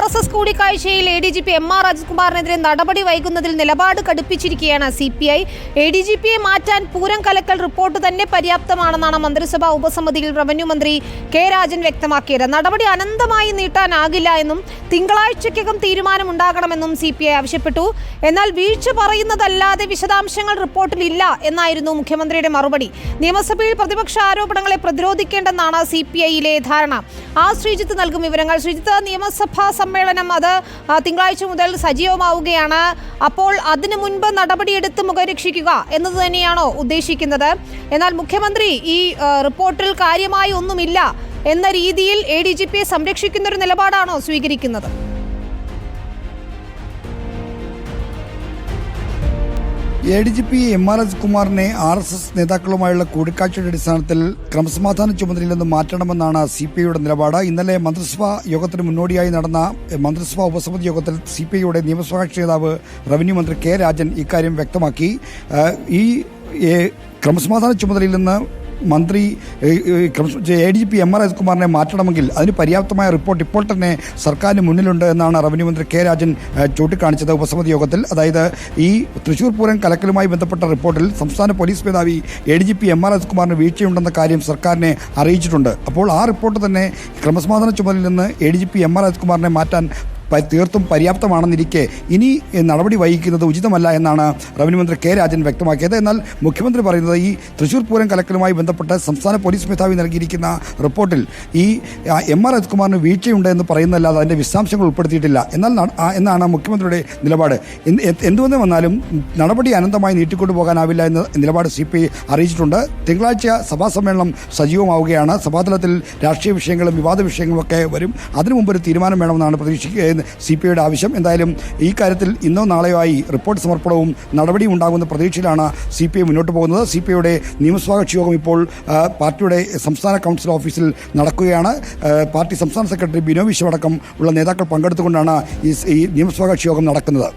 R S S കൂടിക്കാഴ്ചയിൽ A D G P M R രാജകുമാറിനെതിരെ നടപടി വൈകുന്നതിൽ നിലപാട് കടുപ്പിച്ചിരിക്കുകയാണ് C P I A D G പിയെ മാറ്റാൻ പൂരം കലക്കൽ റിപ്പോർട്ട് തന്നെ പര്യാപ്തമാണെന്നാണ് മന്ത്രിസഭാ ഉപസമിതിയിൽ റവന്യൂ മന്ത്രി കെ രാജൻ വ്യക്തമാക്കിയത്. നടപടി അനന്തമായി നീട്ടാനാകില്ല എന്നും തിങ്കളാഴ്ചയ്ക്കകം തീരുമാനമുണ്ടാകണമെന്നും സി പി ഐ ആവശ്യപ്പെട്ടു. എന്നാൽ വീഴ്ച പറയുന്നതല്ലാതെ വിശദാംശങ്ങൾ റിപ്പോർട്ടിലില്ല എന്നായിരുന്നു മുഖ്യമന്ത്രിയുടെ മറുപടി. നിയമസഭയിൽ പ്രതിപക്ഷ ആരോപണങ്ങളെ പ്രതിരോധിക്കേണ്ടെന്നാണ് സി പി ഐയിലെ ധാരണ. ആ ശ്രീജിത്ത് നൽകും വിവരങ്ങൾ. ശ്രീജിത്ത് നിയമസഭാ സമ്മേളനം അത് തിങ്കളാഴ്ച മുതൽ സജീവമാവുകയാണ്. അപ്പോൾ അതിനു മുൻപ് നടപടിയെടുത്ത് മുഖരക്ഷിക്കുക എന്നത് തന്നെയാണോ ഉദ്ദേശിക്കുന്നത്? എന്നാൽ മുഖ്യമന്ത്രി ഈ റിപ്പോർട്ടിൽ കാര്യമായി ഒന്നുമില്ല എന്ന രീതിയിൽ എ ഡി ജി പിയെ സംരക്ഷിക്കുന്ന ഒരു നിലപാടാണോ സ്വീകരിക്കുന്നത്? A D G P M R S കുമാറിനെ ആർ എസ് എസ് നേതാക്കളുമായുള്ള കൂടിക്കാഴ്ചയുടെ അടിസ്ഥാനത്തിൽ ക്രമസമാധാന ചുമതലയിൽ നിന്ന് മാറ്റണമെന്നാണ് സി പി ഐയുടെ നിലപാട്. ഇന്നലെ മന്ത്രിസഭാ യോഗത്തിന് മുന്നോടിയായി നടന്ന മന്ത്രിസഭാ ഉപസമിതി യോഗത്തിൽ സി പി ഐയുടെ നിയമസഭാ കക്ഷി നേതാവ് റവന്യൂ മന്ത്രി കെ രാജൻ ഇക്കാര്യം വ്യക്തമാക്കി. ഈ ക്രമസമാധാന ചുമതലയിൽ നിന്ന് മന്ത്രി A D G P M R കുമാറിനെ മാറ്റണമെങ്കിൽ അതിന് പര്യാപ്തമായ റിപ്പോർട്ട് ഇപ്പോൾ തന്നെ സർക്കാരിന് മുന്നിലുണ്ട് എന്നാണ് റവന്യൂ മന്ത്രി കെ രാജൻ ചൂണ്ടിക്കാണിച്ചത് ഉപസമിതി യോഗത്തിൽ. അതായത് ഈ തൃശൂർ പൂരം കലക്കലുമായി ബന്ധപ്പെട്ട റിപ്പോർട്ടിൽ സംസ്ഥാന പോലീസ് മേധാവി A D G P M R കുമാറിന് വീഴ്ചയുണ്ടെന്ന കാര്യം സർക്കാരിനെ അറിയിച്ചിട്ടുണ്ട്. അപ്പോൾ ആ റിപ്പോർട്ട് തന്നെ ക്രമസമാധാന ചുമതലയിൽ നിന്ന് A D G P M R കുമാറിനെ മാറ്റാൻ തീർത്തും പര്യാപ്തമാണെന്നിരിക്കെ ഇനി നടപടി വഹിക്കുന്നത് ഉചിതമല്ല എന്നാണ് റവന്യൂ മന്ത്രി കെ രാജൻ വ്യക്തമാക്കിയത്. എന്നാൽ മുഖ്യമന്ത്രി പറയുന്നത് ഈ തൃശൂർ പൂരം കലക്കലുമായി ബന്ധപ്പെട്ട് സംസ്ഥാന പോലീസ് മേധാവി നൽകിയിരിക്കുന്ന റിപ്പോർട്ടിൽ ഈ എം ആർ കുമാറിന് വീഴ്ചയുണ്ട് എന്ന് പറയുന്നതല്ലാതെ അതിന്റെ വിശദാംശങ്ങൾ ഉൾപ്പെടുത്തിയിട്ടില്ല. എന്നാൽ എന്നാണ് മുഖ്യമന്ത്രിയുടെ നിലപാട്. എന്ത് എന്ത് എന്തുവന്ന് വന്നാലും നടപടി അനന്തമായി നീട്ടിക്കൊണ്ടു പോകാനാവില്ല എന്ന് നിലപാട് സി പി ഐ അറിയിച്ചിട്ടുണ്ട്. തിങ്കളാഴ്ച സഭാ സമ്മേളനം സജീവമാവുകയാണ്. സഭാതലത്തിൽ രാഷ്ട്രീയ വിഷയങ്ങളും വിവാദ വിഷയങ്ങളും ഒക്കെ വരും. അതിനു മുമ്പ് ഒരു തീരുമാനം വേണമെന്നാണ് പ്രതീക്ഷിക്കുക സി പി ഐയുടെ ആവശ്യം. എന്തായാലും ഈ കാര്യത്തിൽ ഇന്നോ നാളെയോ ആയി റിപ്പോർട്ട് സമർപ്പണവും നടപടിയും ഉണ്ടാകുന്ന പ്രതീക്ഷയിലാണ് സി പി ഐ മുന്നോട്ട് പോകുന്നത്. സി പി ഐയുടെ നിയമസഭാ കക്ഷി യോഗം ഇപ്പോൾ പാർട്ടിയുടെ സംസ്ഥാന കൗൺസിൽ ഓഫീസിൽ നടക്കുകയാണ്. പാർട്ടി സംസ്ഥാന സെക്രട്ടറി ബിനോ വിശ്വം അടക്കം ഉള്ള നേതാക്കൾ പങ്കെടുത്തുകൊണ്ടാണ് ഈ നിയമസഭാ കക്ഷി യോഗം നടക്കുന്നത്.